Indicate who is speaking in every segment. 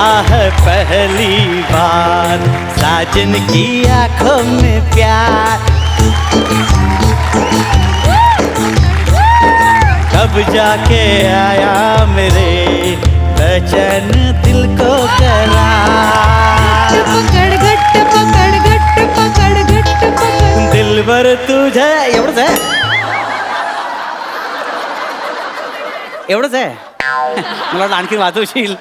Speaker 1: आह पहली बार। साजन की आँखों में प्यार। तब जाके आया मेरे बेचैन दिल को करार।
Speaker 2: पकड।
Speaker 1: दिलभर तुझ्या एवढंच आहे एवढंच आहे मला वाटलं आणखी वाजवशील.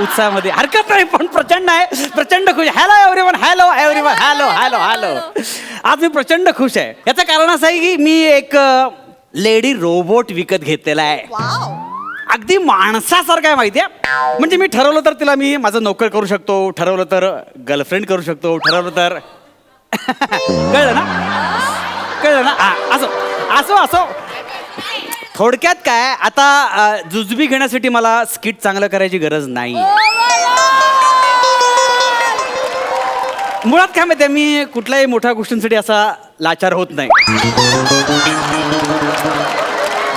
Speaker 1: उत्साहामध्ये. हरकत नाही पण प्रचंड आहे. प्रचंड खुश. Hello everyone hello everyone hello hello hello आज मी प्रचंड खुश आहे. याचं कारण असं आहे की मी एक लेडी रोबोट विकत घेतलेला आहे. अगदी माणसासारखं आहे माहिती आहे म्हणजे मी ठरवलं तर तिला मी माझं नोकर करू शकतो ठरवलं तर गर्लफ्रेंड करू शकतो ठरवलं तर कळलं ना? कळलं ना? असो असो असो. थोडक्यात काय आता अ, जुजबी घेण्यासाठी मला स्किट चांगलं करायची गरज नाही. मुळात काय माहिती मी कुठल्याही मोठ्या गोष्टींसाठी असा लाचार होत नाही.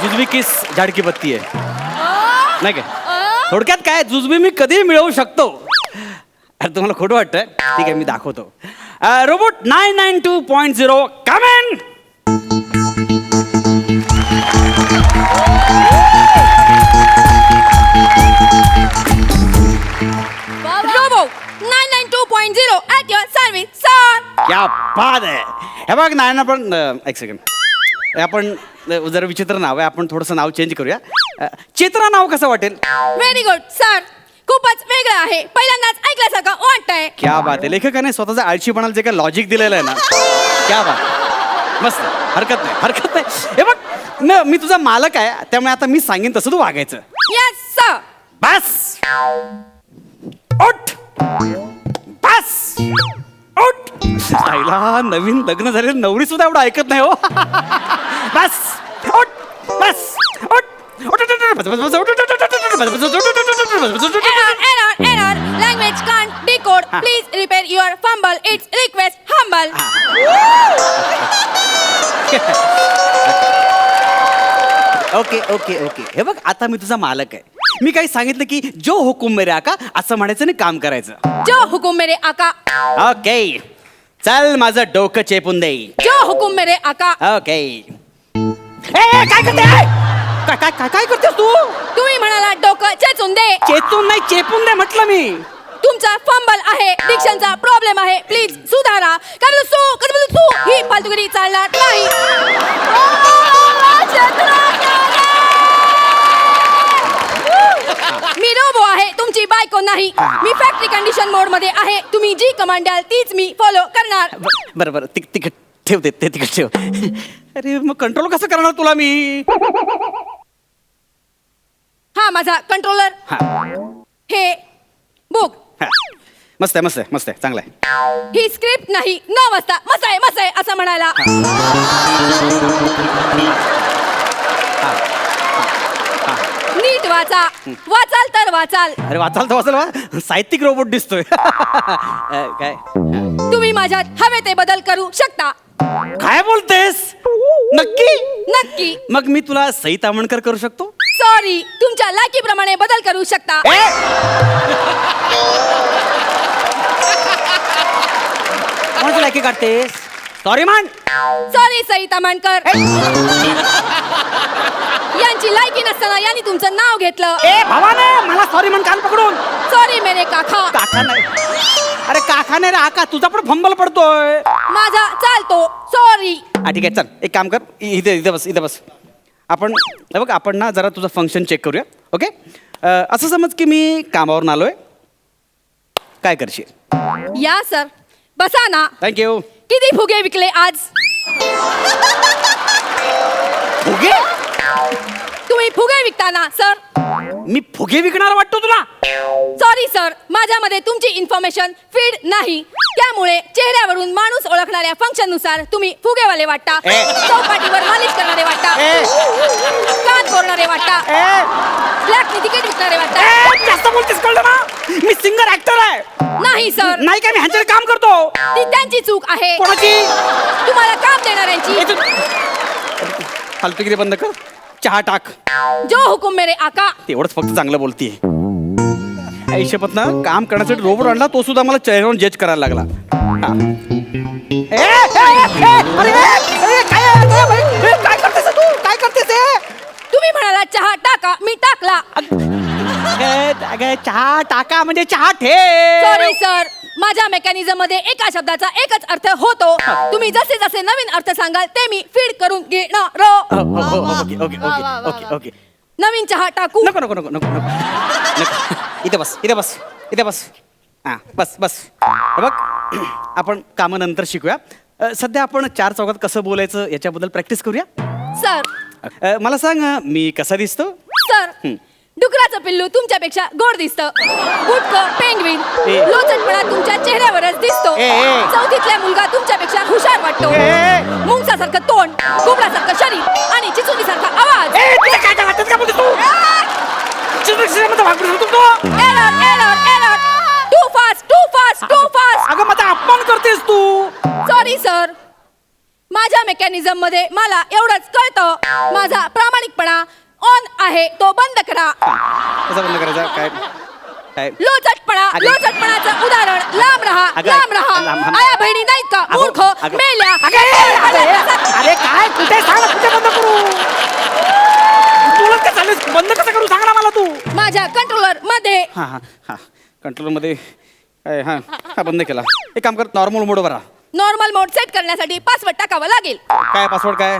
Speaker 1: जुजबी किस झाडकी बत्ती आहे. नाही काय थोडक्यात काय जुजबी मी कधी मिळवू शकतो. अरे तुम्हाला खोटं वाटतंय? ठीक आहे मी दाखवतो. Robot nine nine two point zero कमेन क्या बाद आहे हे बघ नाही ना पण अ, एक सेकंड आपण जरा विचित्र नाव आहे आपण थोडंसं नाव चेंज करूया. अ, चेतना नाव कसं वाटेल?
Speaker 2: व्हेरी गुड सर खूपच वेगळं आहे. पहिल्यांदाच ऐकल्यासारखं वाटतंय.
Speaker 1: क्या बात आहे लेखकाने स्वतःचा आळशीपणाला जे काही लॉजिक दिलेलं आहे ना. क्या बात. मस्त. हरकत नाही हरकत नाही. हे बघ न मी तुझा मालक आहे त्यामुळे आता मी सांगेन तसं तू वागायचं
Speaker 2: यस
Speaker 1: बस उठ बस उठ आईला नवीन लग्न झालेलं नवरी सुद्धा एवढं ऐकत नाही हो बस उठ बस उठ उठ, उठ, उठ, बस, बस, बस, उठ, उठ, उठ, उठ, उठ, बस, बस, उठ, उठ, उठ, उठ, उठ, बस, बस, उठ, उठ, उठ.
Speaker 2: Error error error language can't decode
Speaker 1: हा.
Speaker 2: Please repair your fumble it's request humble
Speaker 1: okay okay okay. हे बघ आता मी तुझा मालक आहे. मी काही सांगितलं की जो हुकुम मेरे आका असं म्हणायचं आणि काम करायचं.
Speaker 2: जो हुकुम मेरे आका.
Speaker 1: ओके. चल माझं डोकं चेपून दे.
Speaker 2: जो हुकुम मेरे आका.
Speaker 1: ओके. ए, काय करते? काय काय काय काय करतेस तू?
Speaker 2: तुम्ही म्हणाला डोकं चेचून दे.
Speaker 1: चेतून नाही चेपून दे म्हटलं मी.
Speaker 2: तुमचा फंबल आहे डिक्शनचा प्रॉब्लेम आहे. प्लीज सुधारा. कधी सू कधी सू ही फालतुगिरी चालणार नाही. मी रोबो आहे तुमची बायको नाही. मी फॅक्टरी कंडिशन मोडमध्ये आहे तुम्ही जी कमांड द्याल तीच मी फॉलो करणार.
Speaker 1: बरं बरं तिक तिकट ठेव ते ते तिकट ठेव. अरे मग कंट्रोल कसं करणार तुला मी?
Speaker 2: हा माझा कंट्रोलर
Speaker 1: हा.
Speaker 2: हे बुक
Speaker 1: हा. मस्त आहे मस्त आहे मस्त आहे चांगलं आहे.
Speaker 2: ही स्क्रिप्ट नाही न वाजता मस्त आहे मस्त आहे असं म्हणायला. वाचा. वाचाल तर वाचाल.
Speaker 1: अरे वाचाल तर वाचाल वा साहित्यिक रोबोट दिसतोय. अ, काय?
Speaker 2: तुम्ही माझ्यात हवे ते बदल करू शकता.
Speaker 1: काय बोलतेस? नक्की?
Speaker 2: नक्की.
Speaker 1: मग मी तुला सई तामणकर करू शकतो?
Speaker 2: सॉरी तुमच्या लायकीप्रमाणे बदल करू शकता.
Speaker 1: ए! कोणाची लायकी काढतेस? सॉरी मान
Speaker 2: सॉरी सई तामणकर यांची लायकी नसताना यांनी तुमचं नाव घेतलं.
Speaker 1: ए भावाने मला सॉरी म्हण कान पकडून.
Speaker 2: सॉरी मेरे काका.
Speaker 1: काका नाही. अरे काका नाही रे आका तुझा पण फंबल पडतोय.
Speaker 2: माझा चालतो. सॉरी
Speaker 1: हा ठीक आहे चल एक काम कर. इ- इथे इथे बस इथे बस. आपण हे बघ आपण ना जरा तुझं फंक्शन चेक करूया ओके असं समज की मी कामावरून आलोय. काय करशील?
Speaker 2: या सर बसा ना.
Speaker 1: थँक्यू
Speaker 2: किती फुगे विकले आज?
Speaker 1: फुगे?
Speaker 2: तुम्ही फुगे विकताना सर
Speaker 1: मी फुगे विकणार वाटतो तुला?
Speaker 2: सॉरी सर माझ्यामध्ये तुमची इन्फॉर्मेशन फीड नाही. त्यामुळे चेहऱ्यावरून माणूस ओळखणाऱ्या फंक्शननुसार तुम्ही फुगेवाले वाटता.
Speaker 1: ए.
Speaker 2: चौपाटीवर मालिश करणारे वाटता.
Speaker 1: ए.
Speaker 2: कान कोरणारे वाटता.
Speaker 1: ए,
Speaker 2: ब्लॅकने तिकीट विकणारे वाटता.
Speaker 1: ए, जास्त बोलतेस कळलं ना? मी सिंगर ऍक्टर आहे.
Speaker 2: नाही सर
Speaker 1: नाही काय मी ह्यांच्याकडे काम करतो.
Speaker 2: ती त्यांची चूक आहे.
Speaker 1: कोणाची?
Speaker 2: तुम्हाला काम देणाऱ्यांची.
Speaker 1: ए, तू- फालतूगिरी बंद कर. चहा टाक.
Speaker 2: जो हुकुम मेरे आका.
Speaker 1: तेवढंच फक्त चांगलं बोलतीये. आयुष्यपत ना काम करण्यासाठी रोबोट आणला तो सुद्धा मला चेहऱ्यावर जज करायला लागला. हा. ए, ए, ए, अरे, ए, काय करतेस तू? काय करतेस?
Speaker 2: तुम्ही म्हणाला चहा टाका मी टाकला.
Speaker 1: अगं, अगं, चहा टाका म्हणजे चहा ठे
Speaker 2: सॉरी सर माझ्या मेकॅनिझममध्ये एका शब्दाचा एकच अर्थ होतो. तुम्ही जसे जसे नवीन अर्थ सांगाल ते मी फीड करून घेणार.
Speaker 1: Okay okay okay okay okay.
Speaker 2: नवीन चहा टाकू.
Speaker 1: नको नको नको नको नको. नको. इथे बस इथे बस इथे बस. हां बस बस. हे बघ आपण कामं नंतर शिकूया. अ, सध्या आपण चार चौकात कसं बोलायचं याच्याबद्दल प्रॅक्टिस करूया?
Speaker 2: सर.
Speaker 1: अ, मला सांग अ, मी कसा दिसतो?
Speaker 2: सर.
Speaker 1: हं.
Speaker 2: डुकराचं पिल्लू तुमच्यापेक्षा गोड दिसतं. बुटक पेंगविन
Speaker 1: ए.
Speaker 2: लोचटपणा तुमच्या चेहऱ्यावरच दिसतो.
Speaker 1: ए, ए.
Speaker 2: चौथीतला मुलगा तुमच्यापेक्षा हुशार वाटतो.
Speaker 1: ए.
Speaker 2: मुंगसासारखं तोंड कुबडासारखं शरीर आणि चिचुलीसारखा आवाज.
Speaker 1: ए, तुला काय काय वाटतं? का बोलतो तू? चित्रक्षेत्रामध्ये भाग पडतो तू.
Speaker 2: Error error error too fast too fast too fast
Speaker 1: अगं माझा अपमान करतेस तू.
Speaker 2: सॉरी सर माझ्या मेकॅनिझममध्ये मला एवढंच कळतं. माझा प्रामाणिकपणा ऑन आहे तो बंद करा
Speaker 1: कसं बंद करायचा काय काय
Speaker 2: लोचटपणा
Speaker 1: अगं-
Speaker 2: लोचटपणाचं उदाहरण लांब राहा
Speaker 1: अगं-
Speaker 2: लांब राहा
Speaker 1: लांब- लांब-
Speaker 2: आया बहिणी नाहीत का
Speaker 1: अगं-
Speaker 2: मूर्ख
Speaker 1: अगं-
Speaker 2: मेल्या
Speaker 1: अरे काय कुठे सांग ना, कुठे बंद करू चालेल बंद कसं करू सांग ना मला तू
Speaker 2: माझ्या कंट्रोलरमध्ये
Speaker 1: हा हा हा कंट्रोलमध्ये काय हा हा बंद केला एक काम कर नॉर्मल मोडवर राहा
Speaker 2: नॉर्मल मोड सेट करण्यासाठी पासवर्ड टाकावा लागेल
Speaker 1: काय पासवर्ड काय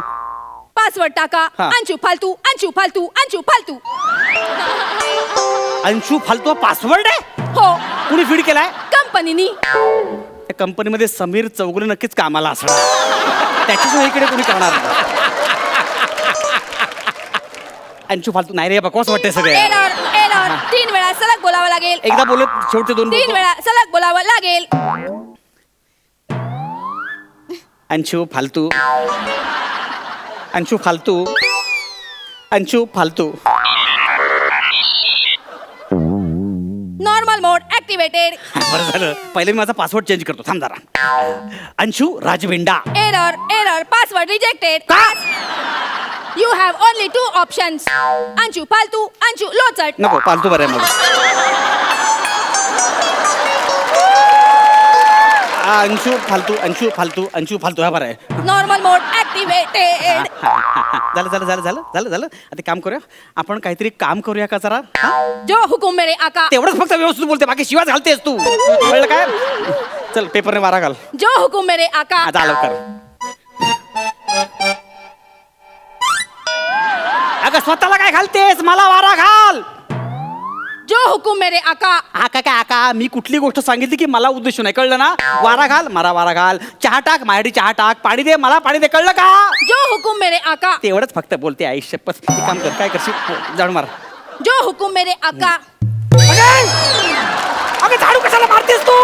Speaker 2: पासवर्ड टाका.
Speaker 1: हा.
Speaker 2: अंशू फालतू अंशू फालतू अंशू फालतू.
Speaker 1: अंशू फालतू पासवर्ड आहे?
Speaker 2: हो.
Speaker 1: कुणी फीड केलाय?
Speaker 2: कंपनीनी.
Speaker 1: त्या कंपनीमध्ये समीर चौगुले नक्कीच कामाला असणार. त्याच्याशिवाय इकडे कोणी करणार नाही. अंशू फालतू नाही रे बकवास वाटते सगळे.
Speaker 2: Error error. तीन वेळा सलग बोलावं लागेल.
Speaker 1: एकदा बोलत शेवटचे दोन
Speaker 2: तीन
Speaker 1: बोलतो.
Speaker 2: वेळा सलग बोलावं लागेल.
Speaker 1: अंशू फालतू. अंशू फालतू. अंशू फालतू.
Speaker 2: नॉर्मल मोड ऍक्टिव्हेटेड
Speaker 1: बरं झालं. पहिले मी माझा पासवर्ड चेंज करतो. थांब जरा. Anshu राजवेंडा
Speaker 2: error error password rejected you have only two options Anshu फालतू अंशू लोचट.
Speaker 1: नको फालतू बरं आहे मग आ, अंशू फालतू अंशू फालतू अंशू फालतू हा बरं आहे.
Speaker 2: नॉर्मल मोड ऍक्टिव्हेटेड
Speaker 1: हा, हा, हा. झालं झालं झालं झालं झालं झालं. आता काम करूया. आपण काहीतरी काम करूया का जरा? हा?
Speaker 2: जो हुकुम मेरे आका
Speaker 1: तेवढंच फक्त व्यवस्थित बोलते बाकी शिवाय घालतेस तू. कळलं काय? चल पेपरने वारा घाल.
Speaker 2: जो हुकुम मेरे आका
Speaker 1: आता आलं कर. अगं स्वतःला काय घालतेस? मला वारा घाल.
Speaker 2: जो हुकुम मेरे आका
Speaker 1: आका काय आका मी कुठली गोष्ट सांगितली की मला उद्देश नाही कळलं ना? वारा घाल मारा वारा घाल. चहा टाक माझ्यासाठी चहा टाक. पाणी दे मला पाणी दे कळलं का?
Speaker 2: जो हुकुम मेरे आका
Speaker 1: तेवढंच फक्त बोलते आयुष्य हे काम कर काय करशील? जाणून मार.
Speaker 2: जो हुकुम मेरे आका
Speaker 1: अगं अगं झाडू कशाला मारतेस तू?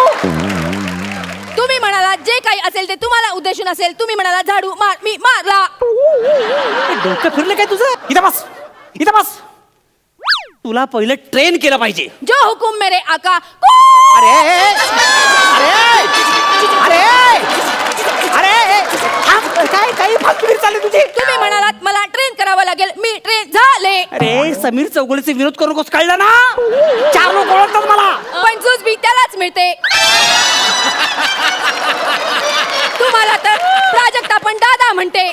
Speaker 2: तुम्ही म्हणाला जे काही असेल ते तुम्हाला उद्देशून असेल. तुम्ही म्हणाला झाडू मार मी मारला.
Speaker 1: हे डोकं फिरलं काय तुझं? इथं बस इथं बस. तुला पहिलं ट्रेन केलं पाहिजे.
Speaker 2: जो हुकुम मेरे आका
Speaker 1: अरे अरे अरे अरे थांब, काय काही फालतूगिरी चालली तुझी?
Speaker 2: तुम्ही म्हणालात मला ट्रेन करावं लागेल मी ट्रेन झाले.
Speaker 1: अरे समीर चौगुलेचे विरोध करू नकोस कळलं ना? चार लोक ओळखतात मला.
Speaker 2: पण जूज बी त्यालाच मिळते. तुम्हाला तर प्राजक्ता पण दादा म्हणते.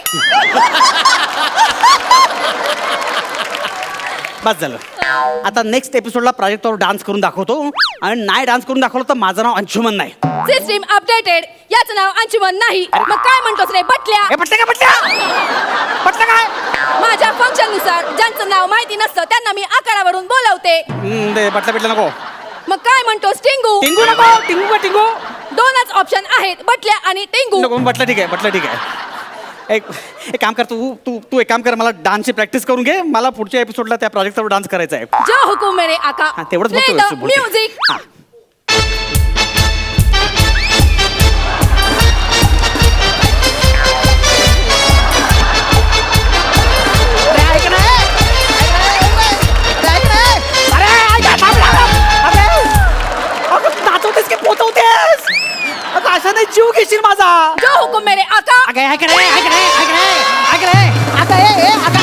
Speaker 1: बस झालं. आता नेक्स्ट एपिसोडला प्रोजेक्टवर डान्स करून दाखवतो. आणि नाही डान्स करून दाखवलं तर माझं नाव अंशुमन नाही.
Speaker 2: सिस्टीम अपडेटेड याचं नाव अंशुमन नाही. मग काय म्हणतोस रे बटल्या?
Speaker 1: हे पटलं का पटलं काय?
Speaker 2: माझ्या फंक्शननुसार ज्यांचं नाव माहिती नसतं त्यांना मी आकारावरून बोलवते.
Speaker 1: हम्म, दे पटलं पिटलं नको.
Speaker 2: मग काय म्हणतोस टिंगू?
Speaker 1: टिंगू नको टिंगू का टिंगू?
Speaker 2: दोनच ऑप्शन आहेत बटल्या आणि टिंगू.
Speaker 1: नको म्हटलं ठीक आहे म्हटलं ठीक आहे. एक एक काम कर तू तू तू एक काम कर मला डान्सची प्रॅक्टिस करून घे. मला पुढच्या एपिसोडला त्या प्रोजेक्टवर डान्स करायचा आहे
Speaker 2: जो हुकुम मेरे आका.
Speaker 1: हा तेवढंच बघतो व्यवस्थित बोलते.
Speaker 2: म्युझिक
Speaker 1: हा. अरे, ऐक ना, ऐक. ना, अरे, ऐक ना, थांब, थांब, अरे, अगं, नाचवतेस की पोचवतेस? अगं अशा नाही जीव घेशील माझा
Speaker 2: नको मेरे आका
Speaker 1: अगं ऐक रे ऐक रे ऐक रे ऐक रे. आता हे हे, आता.